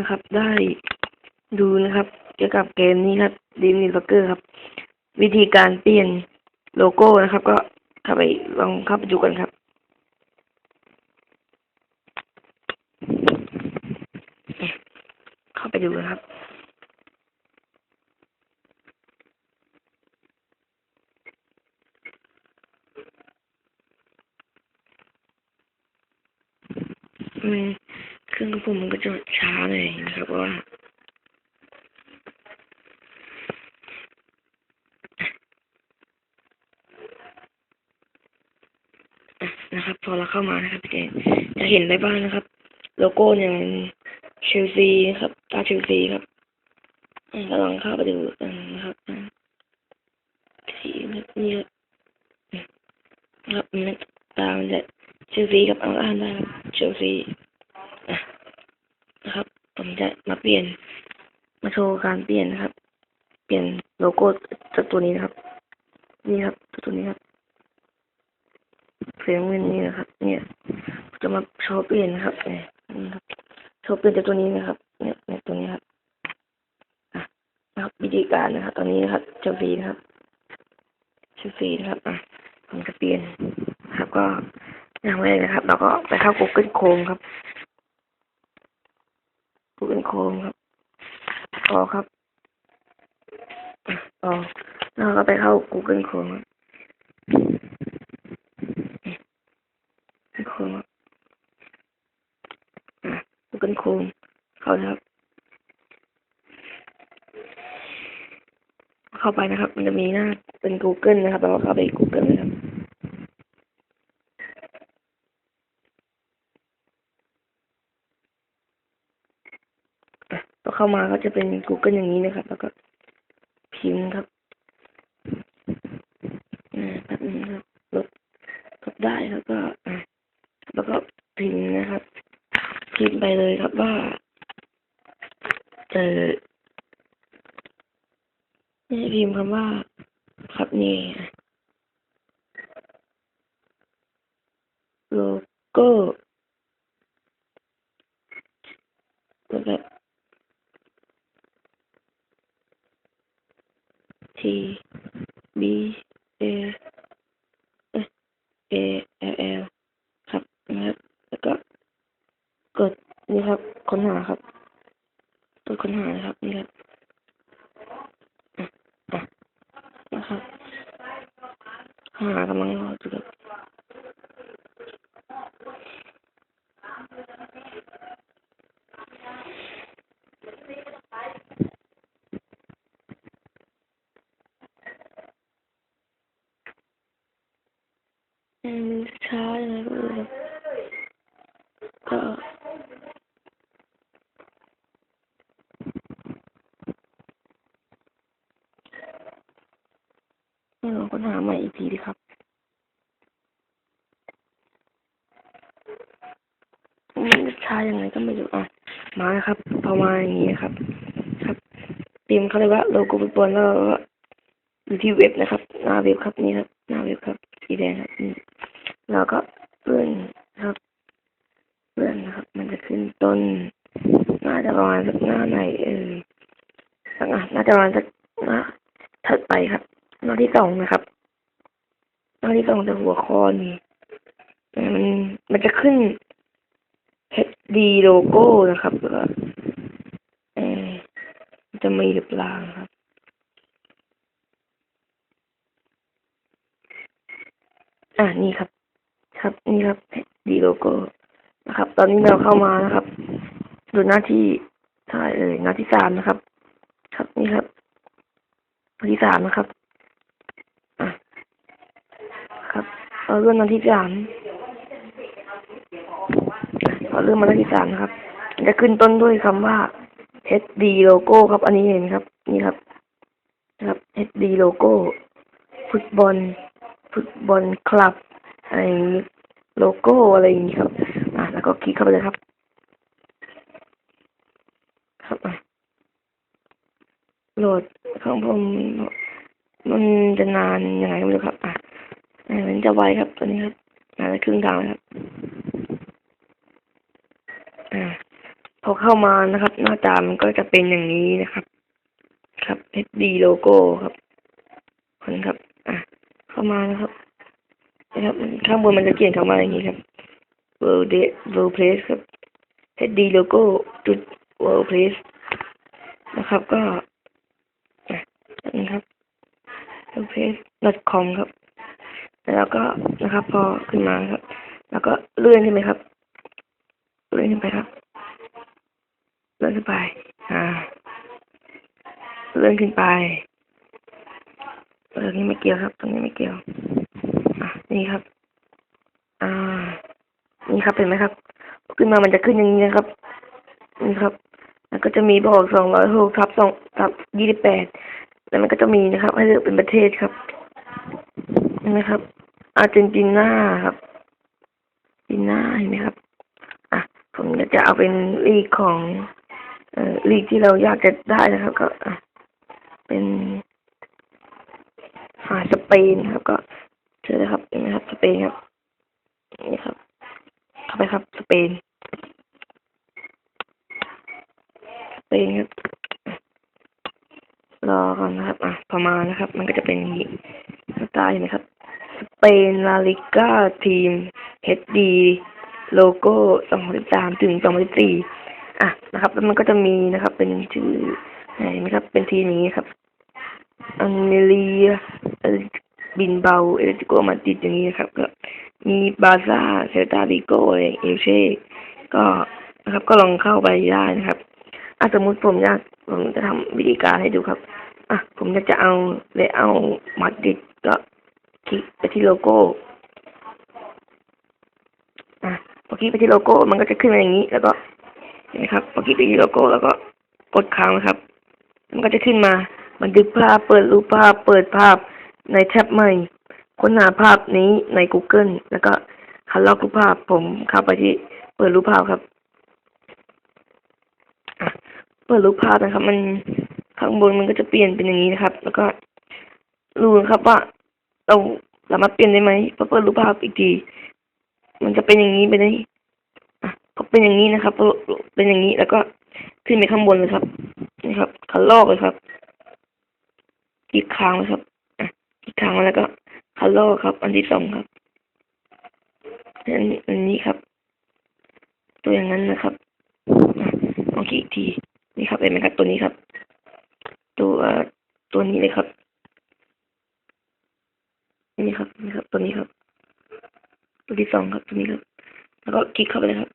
นะครับ ได้ดูนะครับ เกี่ยวกับเกมนี้ครับดีมินบักเกอร์ครับ วิธีการเปลี่ยนโลโก้นะครับ ก็เข้าไปลองเข้าไปดูกันครับเข้าไปดูกันครับทำไม รื่องของผมมันก็จะช้าเลยนะครับเพราะว่าะนะครับ พอเราเข้ามานะครับพี่เจนจะเห็นได้บ้างนะครับ โลโก้เนี่ยมันเชลซีครับตาเชลซีครับอะเราลองเข้าไปดูกันนะครับสีนี้ครับอ่ครับมันตามันจะเชลซีกับเอาอ่านได้ครับเชลซี นะครับ ผมจะมาเปลี่ยน มาโชว์การเปลี่ยนนะครับ เปลี่ยนโลโก้จากตัวนี้นะครับ นี่ครับตัวนี้ครับเสียงเงินนี่นะครับ เนี่ยจะมาโชว์เปลี่ยนนะครับเนี่ยนี่ครับโชว์เปลี่ยนจากตัวนี้นะครับ เนี่ยเนี่ยตัวนี้ครับนะครับวิธีการนะครับ ตอนนี้นะครับจ้าฟรีนะครับเจ้าฟรีนะครับอะผมจะเปลี่ยนครับก็อย่างแรกนะครับ เราก็ไปเข้า Google Chrome ครับ Google Chrome ครับต่อครับอะต่อแล้วก็ไปเข้า Google Chrome ครับ Google Chrome ครับ Google Chrome เข้านะครับ เข้าไปนะครับ มันจะมีหน้าเป็น Google นะครับเราก็เข้าไป Google นะครับ เข้ามาก็จะเป็น Google อย่างนี้นะครับ แล้วก็พิมพ์ครับอ่าแป๊บนึงครับลบลบได้แล้วก็อะแล้วก็พิมพ์นะครับพิมพ์ไปเลยครับว่าเจอไม่ใช่พิมพ์คำว่า ครับนี่อะโลโก้แล้ว T B A S A L L ครับนะครับ แล้วก็กดนี่ครับ ค้นหาครับกดค้นหานะครับ นี่ครับอะอะนะครับ หากำลังรออยู่ครับอืมช้ายังไงก็ไม่รู้ครับก็ให้ลองค้ นหาใหม่อีกทีดีครับอืมช้ายังไงก็ไม่รู้อะมาแล้วครับพอมาอย่างนี้ครับ ครับเตรียมเขาเลยว่าโลโก้ฟุตบอลแล้วก็อยู่ที่เว็บนะครับหน้าเว็บครับนี่ครับหน้าเว็บครับสีแดงครับนี่แล้วก็เลื่อนครับเลื่อนนะครับ มันจะขึ้นต้นน่าจะประมาณสักหน้าไหนเออสักอะน่าจะประมาณสักหน้าถัดไปครับหน้าที่สองนะครับ หน้าที่สองจะหัวข้อนี่เอ่อมันมันจะขึ้น HD โลโก้นะครับแล้วก็เออจะมีหรือเปล่าครับอ่านี่ครับ ครับนี่ครับ HD โลโก้นะครับ ตอนนี้เราเข้ามานะครับดูหน้าที่เท่าไหร่เอ่ยหน้าที่สามนะครับ ครับนี่ครับหน้าที่สามนะครับ อะครับ เราเริ่มหน้าที่สามเราเริ่มาหน้าที่สามนะครับ จะขึ้นต้นด้วยคำว่า HD โลโก้ครับ อันนี้เห็นครับ นี่ครับครับ HD โลโก้ ฟุตบอล ฟุตบอลคลับอะไรอย่างนี้โลโก้อะไรอย่างนี้ครับอะแล้วก็คลิกเข้าไปเลยครับ ครับอะโหลดของผมมันจะนานยังไงก็ไม่รู้ครับอะ มันจะไวครับตัวนี้ครับมาได้ครึ่งทางแล้วครับอ่าพอเข้ามานะครับ หน้าตามันก็จะเป็นอย่างนี้นะครับ ครับ HD โลโก้ครับคนครับ อะ เข้ามานะครับนะครับข้างบนมันจะเขียนคำว่าอย่างนี้ครับ World Day World Place ครับ HD โลโก้จุด World Place นะครับก็อะนะครับ World Place com ครับ แล้วก็นะครับ พอขึ้นมาครับ แล้วก็เลื่อนขึ้นไปครับ เลื่อนขึ้นไปครับ เลื่อนขึ้นไป อ่า เลื่อนขึ้นไปเออนี่ไม่เกี่ยวครับ ตรงนี้ไม่เกี่ยว อะ นี่ครับ อ่า นี่ครับเห็นไหมครับ ขึ้นมามันจะขึ้นอย่างนี้นะครับ นี่ครับ แล้วก็จะมีบอกสองร้อยหกทับสองทับยี่สิบแปดแล้วมันก็จะมีนะครับ ให้เลือกเป็นประเทศครับ นไหมครับ อาร์เจนตินาครับตินาเห็นไหมครับ อะ ผมจะเอาเป็นลีกของ เอ่อลีกที่เราอยากจะได้นะครับ ก็อะเป็นหาสเปนครับ ก็เจอเลยครับเห็นไหมครับ สเปนครับนี่ครับ เข้าไปครับสเปนสเปนครับรอก่อนนะครับ อะพอมานะครับ มันก็จะเป็นอย่างนี้หน้าตาเห็นไหมครับ เปนลาลิก้าทีม HD โลโก้2013ถึง2014อะนะครับแล้วมันก็จะมีนะครับ เป็นชื่อไหนไหมครับ เป็นทีมนี้ครับอันเมลียบินเบาเอเลติโกมาดริดอย่างนี้นะครับก็มีบาซ่าเซลตาวิโกอะไรเอลเช่ก็นะครับก็ลองเข้าไปได้นะครับอะสมมติผมอยากผมจะทำวิธีการให้ดูครับอะผมอยากจะเอาเลยเอามาดริดก็ คลิกไปที่โลโก้ อะพอคลิกไปที่โลโก้มันก็จะขึ้นมาอย่างนี้ แล้วก็เห็นไหมครับพอคลิกไปที่โลโก้แล้วก็กดค้างนะครับ มันก็จะขึ้นมาบันทึกภาพเปิดรูปภาพ เปิดภาพในแท็บใหม่ ค้นหาภาพนี้ใน Google แล้วก็คัดลอกรูปภาพผมเข้าไปที่เปิดรูปภาพครับอะเปิดรูปภาพนะครับ มันข้างบนมันก็จะเปลี่ยนเป็นอย่างนี้นะครับ แล้วก็รู้นครับว่า เราสามารถเปลี่ยนได้ไหมพอเปิดรูปภาพอีกที มันจะเป็นอย่างนี้ไปได้อะก็เป็นอย่างนี้นะครับเป็นอย่างนี้แล้วก็ขึ้นไปข้างบนเลยครับนี่ครับคันลอกเลยครับคลิกค้างเลยครับอะคลิกค้างแล้วก็คันลอกครับ อันที่สองครับอันอันนี้ครับ ตัวอย่างนั้นนะครับอะลองคลิกอีกทีนี่ครับเห็นไหมครับตัวนี้ครับ ตัวตัวนี้เลยครับ นี่ครับนี่ครับ ตัวนี้ครับ ตัวที่สองครับ ตัวนี้ครับ แล้วก็คลิกเข้าไปเลยครับ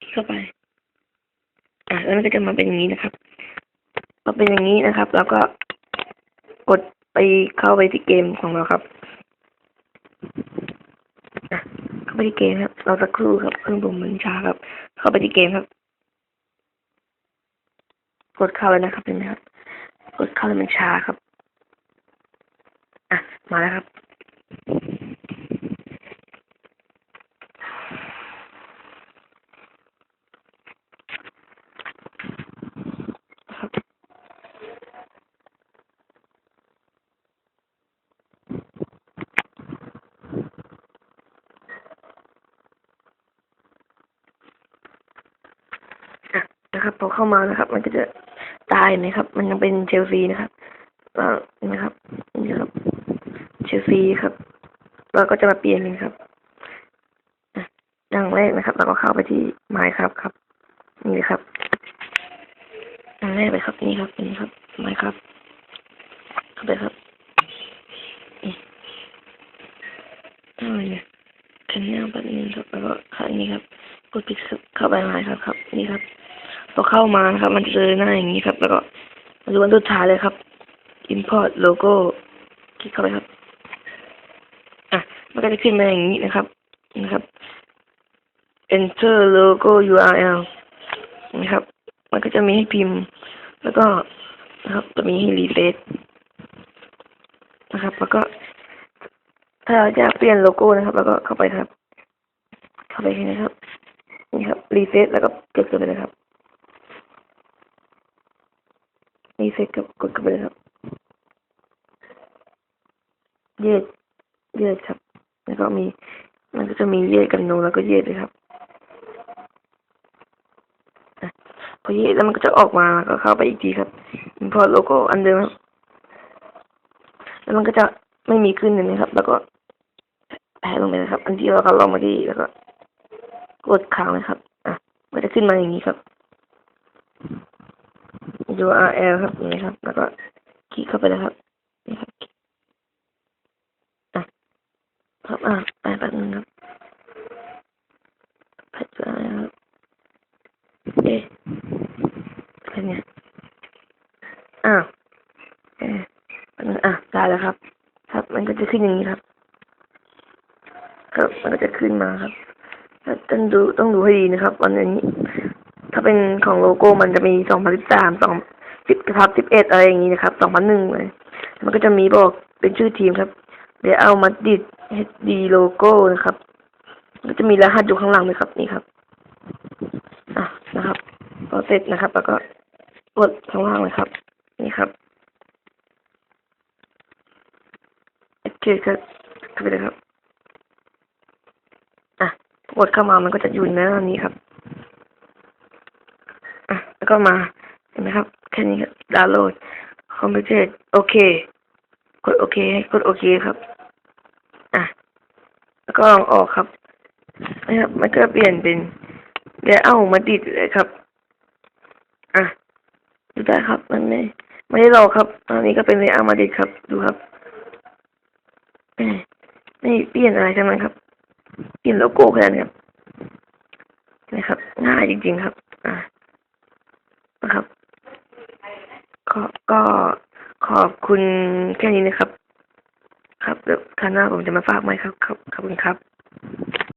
คลิกเข้าไป อะแล้วมันก็จะมาเป็นอย่างนี้นะครับพอเป็นอย่างนี้นะครับ แล้วก็กดไปเข้าไปที่เกมของเราครับเข้าไปที่เกมครับ เราสักครู่ครับเครื่องผมมันช้าครับ เข้าไปที่เกมครับ กดเข้าเลยนะครับเห็นไหมครับ กดเข้าเลยมันช้าครับ อะ มาแล้วครับ อะนะครับพอเข้ามานะครับ มันก็จะายไหมครับ มันยังเป็นเชลซีนะครับเออนไหมครับนี่ครับ เชลซีครับเราก็จะมาเปลี่ยนกันครับอย่างแรกนะครับ เราก็เข้าไปที่ไม้ครับครับ นี่ครับอย่างแรกเลยครับนี่ครับนี่ครับไม้ครับเข้าไปครับอะไรเนี่ยคันนี้แบบนี้ครับแล้วก็คันนี้ครับกดปิดเข้าไปไม้ครับครับ นี่ครับ พอเข้ามานะครับ มันจะเจอหน้าอย่างนี้ครับ แล้วก็มาดูอันสุดท้ายเลยครับ import logo คลิกเข้าไปครับ อะ มันก็จะขึ้นมาอย่างนี้นะครับ นะครับ enter logo URL นะครับ มันก็จะมีให้พิมพ์ แล้วก็นะครับ จะมีให้รีเฟซนะครับ แล้วก็ ถ้าเราจะเปลี่ยนโลโก้นะครับ แล้วก็เข้าไปครับ เข้าไปนี้ครับ นี่ครับ รีเฟซแล้วก็เกดเข้าไปเลยนะครับ รี เฟซกับกดเข้าไปเลยครับ เยืดเยืดครับ แล้วก็มี มันก็จะมีเยดกับโนแล้วก็เยดเลยครับพอเยดแล้วมันก็จะออกมาก็เข้าไปอีกทีครับพอโลโก้อันเดิมครับ แล้วมันก็จะไม่มีขึ้นเลยนะครับ แล้วก็แพลงไปนะครับ อันที่เราก็ลองมาที่แล้วก็กดค้างนะครับ อะ มันจะขึ้นมาอย่างนี้ครับ URL ครับอย่างนี้ครับ แล้วก็คลิกเข้าไปเลยครับนี่ครับอะครับอะไปแป๊บนึงครับไปเจอแล้วครับเอ๊ะเป็นไงอ้าวเอ๊ะแป๊บนึงอะได้แล้วครับ ครับ มันก็จะขึ้นอย่างนี้ครับ ครับมันก็จะขึ้นมาครับต้องดูต้องดูให้ดีนะครับวันนี้ถ้าเป็นของโลโก้มันจะมีสองพันสิบสามสอง ทับสิบเอ็ดอะไรอย่างนี้นะครับสองพันหนึ่งเลย มันก็จะมีบอกเป็นชื่อทีมครับเดี๋ยวเอามาดิด HD โลโก้นะครับ ก็จะมีรหัสอยู่ข้างหลังเลยครับนี่ครับอะนะครับพอเสร็จนะครับ แล้วก็กดข้างล่างเลยครับ นี่ครับโอเคครับเข้าไปเลยครับอะกดเข้ามามันก็จะอยู่ในหน้านี้ครับอะแล้วก็มาเห็นไหมครับ ค่นี้ครับดาวน์โหลดคอมพิวเตอร์โอเค กดโอเคให้กดโอเคครับ อะ แล้วก็ลองออกครับนะครับมันก็เปลี่ยนเป็นเดี๋ยวเอามาดิดเลยครับ อะดูได้ครับ มันไม่ไม่ได้หลอครับ ตอนนี้ก็เป็นเลยเอามาดิดครับ ดูครับเอ้ยไม่เปลี่ยนอะไรทั้งนั้นครับ เปลี่ยนโลโก้แค่นั้นครับนะครับ ง่ายจริง ๆ ครับ อะนะครับ ก็ก็ขอบคุณแค่นี้นะครับ ครับเดี๋ยวครั้งหน้าผมจะมาฝากไหมครับครับขอบคุณครับ